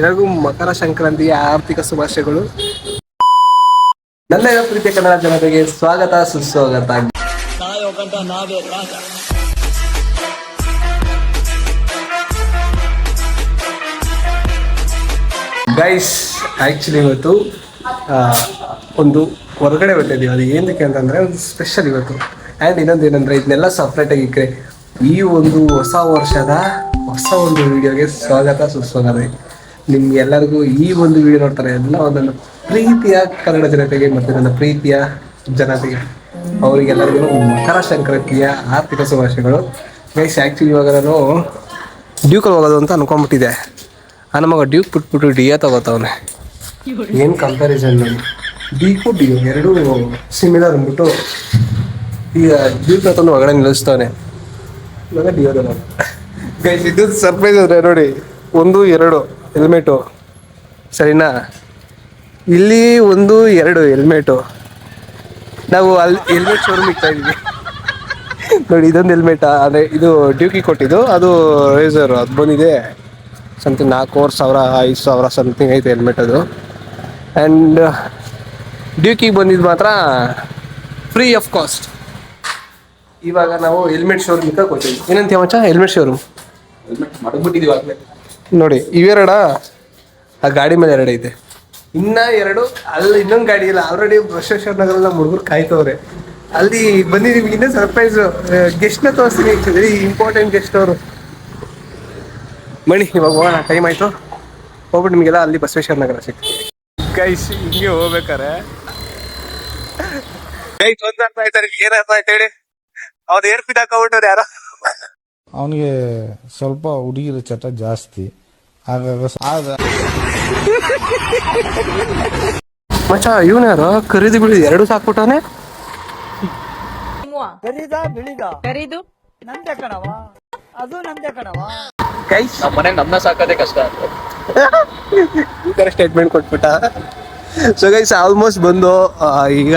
ಎಲ್ಲರಿಗೂ ಮಕರ ಸಂಕ್ರಾಂತಿಯ ಆರ್ಥಿಕ ಶುಭಾಶಯಗಳು. ನನ್ನ ಪ್ರೀತಿಯ ಕನ್ನಡ ಜನತೆಗೆ ಸ್ವಾಗತ, ಸುಸ್ವಾಗತ. ಗೈಸ್ ಆ್ಯಕ್ಚುಲಿ ಇವತ್ತು ಒಂದು ಹೊರಗಡೆ ಬಿಟ್ಟಿದ್ದೀವಿ ಅದು ಏನಕ್ಕೆ ಅಂತಂದ್ರೆ, ಒಂದು ಸ್ಪೆಷಲ್ ಇವತ್ತು. ಆ್ಯಂಡ್ ಇನ್ನೊಂದು ಏನಂದ್ರೆ, ಇದನ್ನೆಲ್ಲ ಸಪ್ರೇಟಾಗಿ ಇಕ್ಕರೆ ಈ ಒಂದು ಹೊಸ ವರ್ಷದ ಹೊಸ ಒಂದು ವಿಡಿಯೋಗೆ ಸ್ವಾಗತ, ಸುಸ್ವಾಗತ. ನಿಮ್ಗೆಲ್ಲರಿಗೂ ಈ ಒಂದು ವಿಡಿಯೋ ನೋಡ್ತಾರೆ ಎಲ್ಲ ಒಂದನ್ನು ಪ್ರೀತಿಯ ಕನ್ನಡ ಜನತೆಗೆ ಮತ್ತು ನನ್ನ ಪ್ರೀತಿಯ ಜನತೆಗೆ. ಅವರಿಗೆಲ್ಲರಿಗೂ ಮಕರ ಸಂಕ್ರಾಂತಿಯ ಆರ್ಥಿಕ ಶುಭಾಶಯಗಳು. ಗೈಸ್ ಆ್ಯಕ್ಚುಲಿ ಇವಾಗ ನಾನು ಡ್ಯೂಕಲ್ಲಿ ಹೋಗೋದು ಅಂತ ಅನ್ಕೊಂಡ್ಬಿಟ್ಟಿದೆ ಆ ನಮಗ ಡ್ಯೂಕ್ ಬಿಟ್ಬಿಟ್ಟು ಡಿಯ ತಗೋತಾವನೆ. ಏನು ಕಂಪ್ಯಾರಿಸನ್ ಡಿಕು ಡಿಯೋ ಎರಡು ಸಿಮಿಲರ್ ಅಂದ್ಬಿಟ್ಟು ಈಗ ಡ್ಯೂಕ್ ತಂದು ಒಳಗಡೆ ನಿಲ್ಲಿಸ್ತಾವನೆ. ಇವಾಗ ಡಿಯೋದ ಗೈಸ್ ಇದು ಸರ್ಪ್ರೈಸ್ ಅಂದ್ರೆ ನೋಡಿ, ಒಂದು, ಎರಡು. ಹೆಲ್ಮೆಟು. ಸರಿನಾ? ಇಲ್ಲಿ ಒಂದು, ಎರಡು ಹೆಲ್ಮೆಟು. ನಾವು ಅಲ್ಲಿ ಹೆಲ್ಮೆಟ್ ಶೋರೂಮ್ ಇಕ್ತಾ ಇದ್ದೀವಿ. ನೋಡಿ, ಇದೊಂದು ಹೆಲ್ಮೆಟ್? ಅಂದರೆ ಇದು ಡ್ಯೂಕಿ ಕೊಟ್ಟಿದ್ದು. ಅದು ರೇಸರ್ ಅದು ಬಂದಿದೆ. ಸಮಥಿಂಗ್ ನಾಲ್ಕೂವರೆ ಸಾವಿರ, ಐದು ಸಾವಿರ ಸಮಥಿಂಗ್ ಐತೆ ಹೆಲ್ಮೆಟ್ ಅದು. ಆ್ಯಂಡ್ ಡ್ಯೂಕಿಗೆ ಬಂದಿದ್ದು ಮಾತ್ರ ಫ್ರೀ ಆಫ್ ಕಾಸ್ಟ್ ಇವಾಗ ನಾವು ಹೆಲ್ಮೆಟ್ ಶೋರೂಮ್ ಕೊಡ್ತೀವಿ ಕೊಟ್ಟಿದ್ವಿ ಮಚ್ಚ? ಹೆಲ್ಮೆಟ್ ಶೋರೂಮ್ ಹೆಲ್ಮೆಟ್ ಮಡಗ್ಬಿಟ್ಟಿದೀವಿ ಆಗ್ಲೇ. ನೋಡಿ ಇವೆರಡ ಆ ಗಾಡಿ ಮೇಲೆ ಎರಡು ಐತೆ ಇನ್ನ ಎರಡು ಅಲ್ಲಿ ಇನ್ನೊಂದು ಗಾಡಿ ಇಲ್ಲ. ಆಲ್ರೆಡಿ ಬಸವೇಶ್ವರ ನಗರದ ಹುಡುಗರು ಕಾಯ್ತವ್ರೆ. ಅಲ್ಲಿ ಬಂದಿದ್ದೀವಿ. ಇನ್ನೂ ಸರ್ಪ್ರೈಸ್ ಗೆಸ್ಟ್ನ ತೋರಿಸ್ತೀನಿ ವೆರಿ ಇಂಪಾರ್ಟೆಂಟ್ ಗೆಸ್ಟ್ ಅವರು. ಮಣಿ ಇವಾಗ ಹೋಗೋಣ. ಟೈಮ್ ಆಯ್ತು. ಹೋಗ್ಬಿಟ್ಟು ನಿಮಗೆಲ್ಲ ಅಲ್ಲಿ ಬಸವೇಶ್ವರ ನಗರ ಸಿಗ್ತೀವಿ ಗೈಸ್ ಹಿಂಗೆ ಹೋಗ್ಬೇಕಾರೆ. ಗೈಸ್ ಒಂದ್ ಅರ್ಥ ಆಯ್ತಾರೆ ಏನ್ ಅರ್ಥ ಆಯ್ತು ಹೇಳಿ? ಅವ್ರು ಏರ್ ಫಿಟ್ ಹಾಕೊಂಡ್ಬಿಟ್ಟವ್ರು ಯಾರೋ. ಅವನಿಗೆ ಸ್ವಲ್ಪ ಹುಡುಗಿರ ಚಟ ಜಾಸ್ತಿ. ಮಚ್ಚ ಇವನ್ ಯಾರು? ಖರೀದಿ ಬಿಳಿ ಎರಡು ಸಾಕ್ಬಿಟ್ಟಾನೆ ಕರೀದು ಗೈಸ್ ನಮ್ಮ ಮನೆ ನಮ್ನ ಸಾಕೋದೇ ಕಷ್ಟ ಈ ಸ್ಟೇಟ್ಮೆಂಟ್ ಕೊಟ್ಬಿಟ್ಟ. ಸೊ ಗೈಸ್ ಆಲ್ಮೋಸ್ಟ್ ಬಂದು ಆ, ಈಗ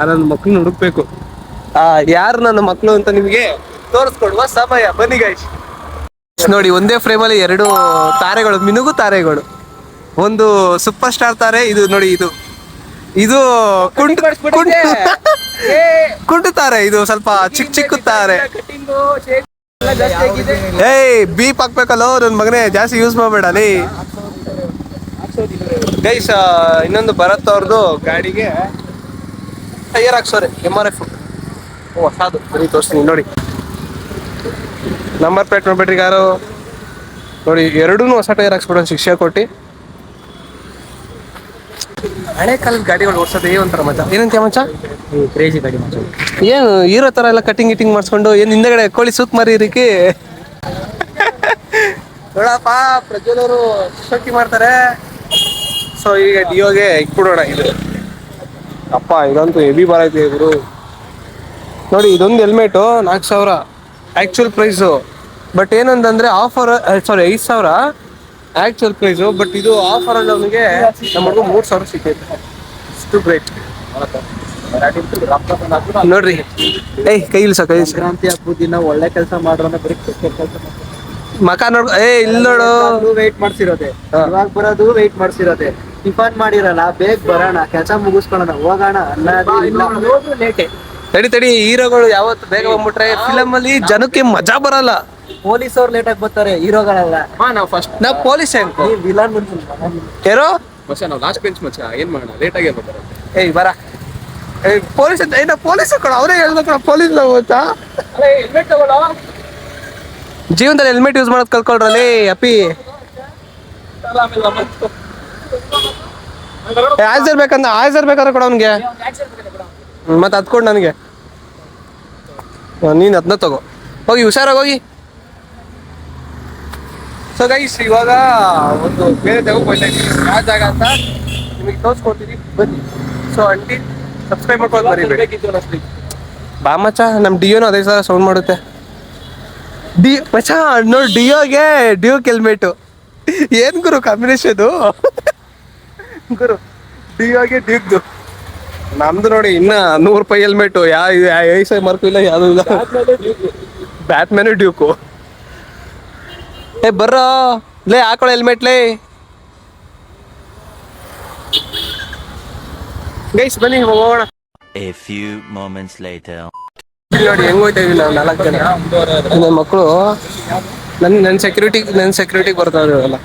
ನನ್ನ ಮಕ್ಳು ಹುಡುಕ್ಬೇಕು. ಆ, ಯಾರು ನನ್ನ ಮಕ್ಕಳು ಅಂತ ನಿಮಗೆ ತೋರಿಸ್ಕೊಡುವ ಸಮಯ. ಬನ್ನಿ ಗೈಸ್ ನೋಡಿ ಒಂದೇ ಫ್ರೇಮಲ್ಲಿ ಎರಡು ತಾರೆಗಳು ಮಿನುಗು ತಾರೆಗಳು. ಒಂದು ಸೂಪರ್ ಸ್ಟಾರ್ ತಾರೆ ಇದು ನೋಡಿ ಇದು ಇದು ಕುಂಟು ಕುಂಟು ಕುಂಟು ತಾರೆ ಇದು ಸ್ವಲ್ಪ ಚಿಕ್ಕ ಚಿಕ್ಕ ತಾರೆ. ಏಯ್ ಬೀಪ್ ಹಾಕ್ಬೇಕಲ್ಲೋ ನನ್ನ ಮಗನೇ ಜಾಸ್ತಿ ಯೂಸ್ ಮಾಡಬೇಡ ಲೇ. ಗೈಸ್ ಇನ್ನೊಂದು ಭರತ್ ಅವ್ರದ್ದು ಗಾಡಿಗೆ ಟೈರ್ ಹಾಕ್ಸೋರೆ ಎಂ ಆರ್ ಎಫ್ ಓ ಹೊಸದು ಬರೀ ತೋರಿಸ್ತೀನಿ ನೋಡಿ. ನಂಬರ್ ಪ್ಲೇಟ್ ನೋಡ್ಬಿಟ್ರಿ ಯಾರು? ನೋಡಿ ಎರಡೂ ಹೊಸ ಟೈರ್ ಹಾಕ್ಸ್ಬಿಡೋಣ ಶಿಕ್ಷೆ ಕೊಟ್ಟು. ಹಳೆ ಕಾಲದ ಗಾಡಿಗಳು ಓಡಿಸೋದೇ ಒಂಥರ ಮಜಾ. ಏನಂತ ಮಚ್ಚ ಕ್ರೇಜಿ ಗಾಡಿ ಮಂಚ. ಏನು ಇರೋ ಥರ ಎಲ್ಲ ಕಟಿಂಗ್ ಗಿಟಿಂಗ್ ಮಾಡಿಸ್ಕೊಂಡು ಏನು ಹಿಂದೆಗಡೆ ಕೋಳಿ ಸೂತ್ ಮರೀರಿಕಿ ನೋಡಪ್ಪ ಪ್ರಜ್ವಲ್ ಅವರು ಶೋಕಿ ಮಾಡ್ತಾರೆ. ಸೊ ಈಗ ಡಿಯೋಗೆ ಇಕ್ಬಿಡೋಣ ಇದು. ಅಪ್ಪ ಇದಂತೂ ಹೆವಿ ಬರೈತೆ ಇವರು ನೋಡಿ ಇದೊಂದು ಹೆಲ್ಮೆಟು ನಾಲ್ಕು ಸಾವಿರ. ಆ್ಯಕ್ಚುಲ್ ಪ್ರೈಸು ಬಟ್ ಏನಂತಂದ್ರೆ ಆಫರ್ ಸಾರಿ ಐದು ಸಾವಿರ ಆಕ್ಚುಲ್ ಪ್ರೈಸು ಬಟ್ ಇದು ಆಫರ್ ಅವನಿಗೆ ನಮ್ಮ ಹುಡುಗ ಮೂರು ಸಾವಿರ ಸಿಕ್ಕೈತೆ ಇಷ್ಟು ಗ್ರೇಟ್ ನೋಡ್ರಿ. ಏಯ್ ಕೈಲಿ ಇಲ್ಸ ಕೈ ಸಂಕ್ರಾಂತಿ ಹಬ್ಬದ ದಿನ ಒಳ್ಳೆ ಕೆಲಸ ಮಾಡ್ರ ಬರೀ ಕೆಲಸ ಮಕ ನೋಡ್ ಏ ಇಲ್ಲ ನೋಡು. ವೆಯ್ಟ್ ಮಾಡ್ಸಿರೋದೆ. ಇವಾಗ ಬರೋದು ವೆಯ್ಟ್ ಮಾಡ್ಸಿರೋದೆ. ಟಿಫನ್ ಮಾಡಿರಲ್ಲ ಬೇಗ ಬರೋಣ ಕೆಲಸ ಮುಗಿಸ್ಕೊಳ್ಳೋಣ ಹೋಗೋಣ ಅನ್ನೋದು ಇಲ್ಲ. ಲೇಟೆ ತಡಿ ತಡಿ ಹೀರೋಗಳು ಯಾವತ್ತು ಬೇಗ ಬಂದ್ಬಿಟ್ರೆ ಫಿಲಮ್ ಅಲ್ಲಿ ಜನಕ್ಕೆ ಮಜಾ ಬರಲ್ಲ. ಪೊಲೀಸ್ ಅವ್ರು ಲೇಟ್ ಆಗಿ ಬರ್ತಾರೆ ಹೀರೋಗಳೆಲ್ಲ. ನಾವು ಫಸ್ಟ್ ನಾ ಪೊಲೀಸ್ ಹೆಂಗ್ ವಿಲನ್ ಯಾರೋ? ಮಚ್ಚ ನಾವು ಲಾಸ್ಟ್ ಬೆಂಚ್ ಮಚ್ಚ ಏನ್ ಮಾಡೋಣ? ಲೇಟ್ ಆಗಿ ಬರ್ತಾರೆ ಏಯ್ ಬರ. ಏಯ್ ಪೊಲೀಸ್ ಅಂತ ಏನ ಪೊಲೀಸ್ ಕಣ ಅವರೇ ಹೇಳ್ದ ಪೊಲೀಸ್ ಗೊತ್ತಾ ಜೀವನದಲ್ಲಿ ಹೆಲ್ಮೆಟ್ ಯೂಸ್ ಮಾಡೋದು ಕಲ್ಕೊಳ್ರಲ್ಲಿ ಅಪ್ಪಿ. ಆಯ್ಸರ್ ಬೇಕಂದ ಆಯ್ಸರ್ ಬೇಕಾದ್ರೆ ಕೊಡ ಅವನಿಗೆ. ಮತ್ತೆ ಅದ್ ಕೊಡು ನನಗೆ ನೀನು ಅದನ್ನ ತಗೋ. ಹೋಗಿ ಹುಷಾರಾಗಿ ಹೋಗಿ. ಸೊ ಗೈಸ್ ಇವಾಗ ಒಂದು ಬೇರೆ ಜಾಗಕ್ಕೆ ಹೋಗ್ತಾ ಇದ್ದೀನಿ ಯಾವ ಜಾಗ ಅಂತ ನಿಮಗೆ ತೋರಿಸ್ಕೊಡ್ತೀನಿ ಬನ್ನಿ ಸೊ ಅಂಟಿ ಸಬ್ಸ್ಕ್ರೈಬ್ ಮಾಡ್ಕೊಂಡು ಬರೀ ಬಾ ನಮ್ಮ ಡಿಯೋನು ಅದೇ ಸಲ ಸೌಂಡ್ ಮಾಡುತ್ತೆ ಡಿ ಮಚ್ಚ ನೋಡಿ ಡಿಯೋಗೆ ಡಿಯೋ ಹೆಲ್ಮೆಟು ಏನು ಗುರು ಕಾಂಬಿನೇಷನ್ ಗುರು ಡಿಯೋಗೆ ಡ್ಯೂಕ್ದು ನಮ್ದು ನೋಡಿ ಇನ್ನ ನೂರು ರೂಪಾಯಿ ಹೆಲ್ಮೆಟು ಯಾವ ಐಸೈ ಮಾರ್ಕು ಇಲ್ಲ ಯಾವುದೂ ಇಲ್ಲ ಬ್ಯಾಟ್ಮ್ಯಾನು ಡ್ಯೂಕು ಏ ಬರ್ರೋ. ಲೇ ಹಾಕೊಳ್ಳ ಹೆಲ್ಮೆಟ್ ಲೇ. ಗೈಸ್ ಬನ್ನಿ ಹೋಗೋಣ. ಎ ಫ್ಯೂ ಮೊಮೆಂಟ್ಸ್ ಲೇಟರ್ ನೋಡಿ ಹೆಂಗ್ ಹೋಯ್ತಾ ಇದೀವಿ ನಾವು ನಾಲ್ಕು ಜನ. ನನ್ನ ಮಕ್ಕಳು ನನ್ ನನ್ನ ಸೆಕ್ಯೂರಿಟಿ ನನ್ನ ಸೆಕ್ಯೂರಿಟಿಗೆ ಬರ್ತಾ ಇವೆಲ್ಲ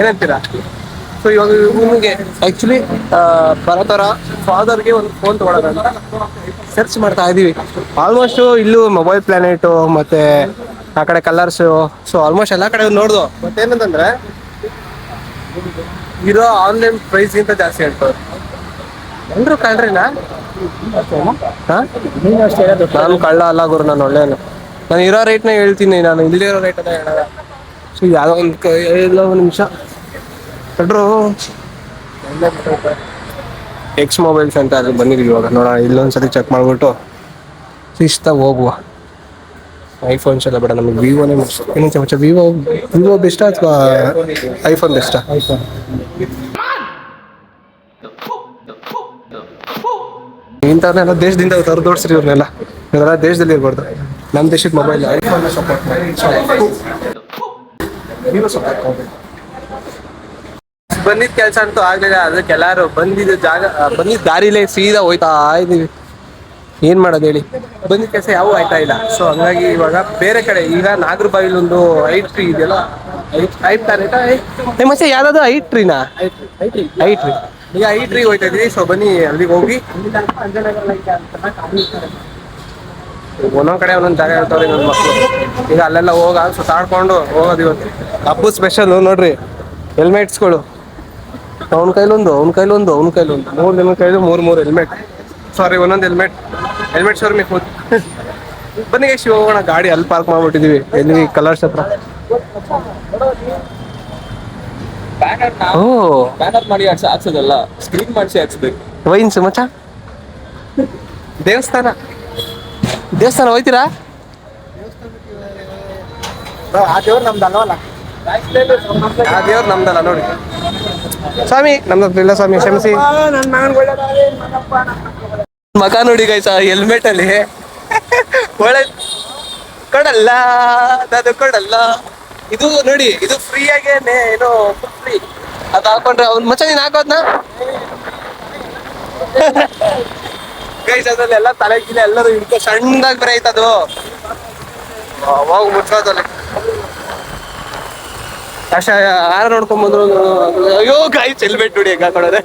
ಏನಂತೀರಾ? ಸೊ ಇವಾಗ ನಿಮಗೆ ಆ್ಯಕ್ಚುಲಿ ಭರತರ ಫಾದರ್ಗೆ ಒಂದು ಫೋನ್ ತಗೊಳ್ಳೋಣ ಸರ್ಚ್ ಮಾಡ್ತಾ ಇದೀವಿ. ಆಲ್ಮೋಸ್ಟು ಇಲ್ಲೂ ಮೊಬೈಲ್ ಪ್ಲಾನೆಟು ಮತ್ತೆ ಆ ಕಡೆ ಕಲರ್ಸ್ ಸೊ ಆಲ್ಮೋಸ್ಟ್ ಎಲ್ಲ ಕಡೆ ನೋಡ್ದು. ಮತ್ತೇನಂತಂದ್ರೆ ಇರೋ ಆನ್ಲೈನ್ ಪ್ರೈಸ್ ಗಿಂತ ಜಾಸ್ತಿ ಹೇಳ್ತಾರೆ. ಎಲ್ಲರೂ ಕಳ್ರಿನಾ? ನಾನು ಕಳ್ಳ ಅಲ್ಲ ಗುರು ನಾನು ಒಳ್ಳೆಯನು ನಾನು ಇರೋ ರೇಟ್ನ ಹೇಳ್ತೀನಿ ನಾನು ಇಲ್ಲಿರೋ ರೇಟ್ ಅನ್ನ ಹೇಳಲ್ಲ. ಸೊ ಯಾವುದೋ ಒಂದು ಎಲ್ಲ ಒಂದು ನಿಮಿಷ. ಕಡ್ರು. ಎಕ್ಸ್ ಮೊಬೈಲ್ಸ್ ಅಂತ ಅಲ್ಲಿ ಬಂದಿದ್ವಿ ಇವಾಗ. ನೋಡೋಣ ಇಲ್ಲೊಂದ್ಸತಿ ಚೆಕ್ ಮಾಡ್ಬಿಟ್ಟು. ಇಷ್ಟ ಹೋಗುವ. ಐಫೋನ್ಸ್ ಎಲ್ಲ ಬೇಡ ನಮಗೆ ವಿವೋನೇ ಇನ್ನೊಂದು ಚಮಚ ವಿವೋ ವಿವೋ ಬೆಸ್ಟಾ ಅಥವಾ ಐಫೋನ್ ಬೆಸ್ಟಾ ಐಫೋನ್ ಇಂಥವ್ರನ್ನೆಲ್ಲ ದೇಶದಿಂದ ತೋರಿಸ್ರಿ ಇವ್ರನ್ನೆಲ್ಲ. ಇವರೆಲ್ಲ ದೇಶದಲ್ಲಿ ಇರ್ಬಾರ್ದು. ನಮ್ಮ ದೇಶದ ಮೊಬೈಲ್ ಐಫೋನ್ ಸಪೋರ್ಟ್ ಮಾಡಿ. ವಿವೋ ಸಪೋರ್ಟ್ ಬಂದಿದ್ದ ಕೆಲಸ ಅಂತೂ ಆಗ್ಲಿಲ್ಲ. ಅದಕ್ಕೆ ಎಲ್ಲರೂ ಬಂದಿದ್ದ ಜಾಗ ಬಂದಿದ್ದ ದಾರಿಲೇ ಸೀದಾ ಹೋಯ್ತಾ ಇದೀವಿ. ಏನ್ ಮಾಡೋದು ಹೇಳಿ? ಬಂದಿದ್ದ ಕೆಲಸ ಯಾವ ಆಯ್ತಾ ಇಲ್ಲ. ಸೊ ಹಂಗಾಗಿ ಇವಾಗ ಬೇರೆ ಕಡೆ, ಈಗ ನಾಗರಬಾವಿಲ್ ಒಂದು ಐಟ್ ಟ್ರೀ ಇದೆಯಲ್ಲ? ಐಟ್ ಐಟ್ ನಿಮ್ಮ ಮತ್ತೆ ಯಾವ್ದಾದ್ರು ಐಟ್ ಟ್ರೀನಾ ಐಟ್ ಟ್ರೀ ಈಗ ಐಟ್ ಟ್ರೀ ಹೋಯ್ತಾ ಇದೀವಿ ಸೊ ಬನ್ನಿ, ಅಲ್ಲಿಗೆ ಹೋಗಿ. ಒಂದೊಂದ್ ಕಡೆ ಒಂದೊಂದ್ ಜಾಗ ಇರ್ತಾವ್ರಿ ನನ್ನ ಮಕ್ಕಳು ಈಗ ಅಲ್ಲೆಲ್ಲ ಹೋಗ ಸುತ್ತಾಡ್ಕೊಂಡು ಹೋಗೋದು ಇವತ್ತು. ಹಬ್ಬದ ಸ್ಪೆಷಲ್ ನೋಡ್ರಿ. ಹೆಲ್ಮೆಟ್ಸ್ಗಳು ಅವ್ನ ಕೈಲೊಂದು ಅವ್ನ ಕೈಲೊಂದು ಅವ್ನ ಕೈಲೊಂದು. ಮೂರು ಜನ ಕೈಲು ಮೂರು ಮೂರು ಹೆಲ್ಮೆಟ್ ಸಾರಿ ಒಂದೊಂದು ಹೆಲ್ಮೆಟ್ ಹೆಲ್ಮೆಟ್ ಶೋರ್ಮಿ ಹೋದ್ ಬನ್ನಿ ಶಿವ ಹೋಗೋಣ. ಗಾಡಿ ಅಲ್ಲಿ ಪಾರ್ಕ್ ಮಾಡ್ಬಿಟ್ಟಿದೀವಿ. ಎಲ್ಲಿ ಕಲರ್ಸ್ ಹತ್ರ. ಓ. ಬ್ಯಾನರ್ ಮಾಡಿ ಹಾಕ್ಸ ಹಾಕ್ಸೋದಲ್ಲ. ಸ್ಕ್ರೀನ್ ಮಾಡಿಸಿ ಹಾಕ್ಸ್ಬೇಕು. ವೈನ್ಸ್ ಮಚ್ಚ? ದೇವಸ್ಥಾನ. ದೇವಸ್ಥಾನ ಹೋಯ್ತೀರಾ? ಆ ದೇವ್ರು ನಮ್ದು ಅಲ್ವಲ್ಲ? ಆ ದೇವ್ರು ನಮ್ದಲ್ಲ ನೋಡಿ. ಸ್ವಾಮಿ ನಮ್ದಿಲ್ಲ ಸ್ವಾಮಿ ಕ್ಷಮಿಸಿ. ಮಕ ನೋಡಿ ಗೈಸ ಹೆಲ್ಮೆಟ್ ಅಲ್ಲಿ. ಒಳ್ಳೆ ಕೊಡಲ್ಲ, ಅದು ಕೊಡಲ್ಲ. ಇದು ನೋಡಿ, ಇದು ಫ್ರೀ ಆಗೇನೆ ಏನೋ ಫ್ರೀ ಅದು ಹಾಕೊಂಡ್ರೆ ಅವ್ನ ಮಚ್ಚ, ನೀನ್ ಹಾಕೋದ್ನ? ಗೈಸ್ ಅದ್ರಲ್ಲಿ ಎಲ್ಲ ತಲೆ ಎಲ್ಲರೂ ಹಿಡ್ಕೊ ಸಣ್ಣದಾಗಿ ಬರೀ ಐತದು ಅವಾಗ ಮುಚ್ಕೋದಲ್ಲಿ ಕಷಾಯ ಯಾರ ನೋಡ್ಕೊಂಡ್ ಬಂದ್ರು ಅಯ್ಯೋ ಗೈಸ್ ಹೆಲ್ಮೆಟ್ ನೋಡಿ ಹೆಂಗ್ ಹಾಕೊಳ್ಳೋದೆ?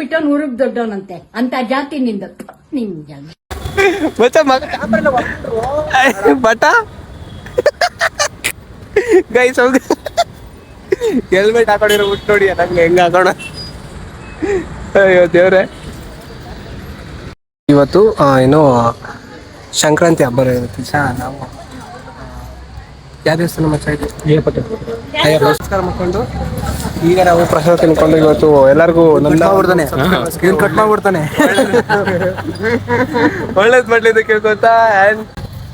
ಬಿಟ್ಟು ಊರಿಗೆ ದೊಡ್ಡವನಂತೆ. ಅಂತ ಜಾತಿ ನಿಂದ ನಿಂಗೆ ಮತ್ತೆ ಮಗ ಬಟ? ಗೈಸ್ ಹೆಲ್ಮೆಟ್ ಹಾಕೊಂಡಿರೋ ಬಿಟ್ಟು ನೋಡಿ, ನಂಗೆ ಹೆಂಗ ಹಾಕೋಣ? ಅಯ್ಯೋ, ದೇವ್ರೆ. ಇವತ್ತು ಏನು ಸಂಕ್ರಾಂತಿ ಹಬ್ಬ ಇರುತ್ತೆ ಸಹ ನಾವು ಯಾವ ದೇವಸ್ಥಾನ ಮಚ್ಚ ಅಯ್ಯೋ ನಮಸ್ಕಾರ ಮಾಡ್ಕೊಂಡು. ಈಗ ನಾವು ಪ್ರಸಾದ ತಿನ್ಕೊಂಡು ಇವತ್ತು ಎಲ್ಲರಿಗೂ ಮಾಡ್ಬಿಡ್ತಾನೆ ಸ್ಕ್ರೀನ್ ಕಟ್ ಮಾಡ್ಬಿಡ್ತಾನೆ. ಒಳ್ಳೇದ್ ಮಾಡ್ಲಿ ಕೇಳ್ಕೊತಾ ಆ್ಯಂಡ್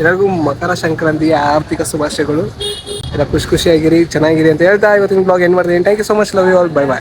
ಎಲ್ಲರಿಗೂ ಮಕರ ಸಂಕ್ರಾಂತಿಯ ಆರ್ಥಿಕ ಶುಭಾಶಯಗಳು. ಎಲ್ಲ ಖುಷಿ ಖುಷಿಯಾಗಿರಿ ಚೆನ್ನಾಗಿರಿ ಅಂತ ಹೇಳ್ತಾ ಇವತ್ತಿನ ಬ್ಲಾಗ್ ಏನ್ ಮಾಡ್ತೀನಿ. Thank you so much love you all bye bye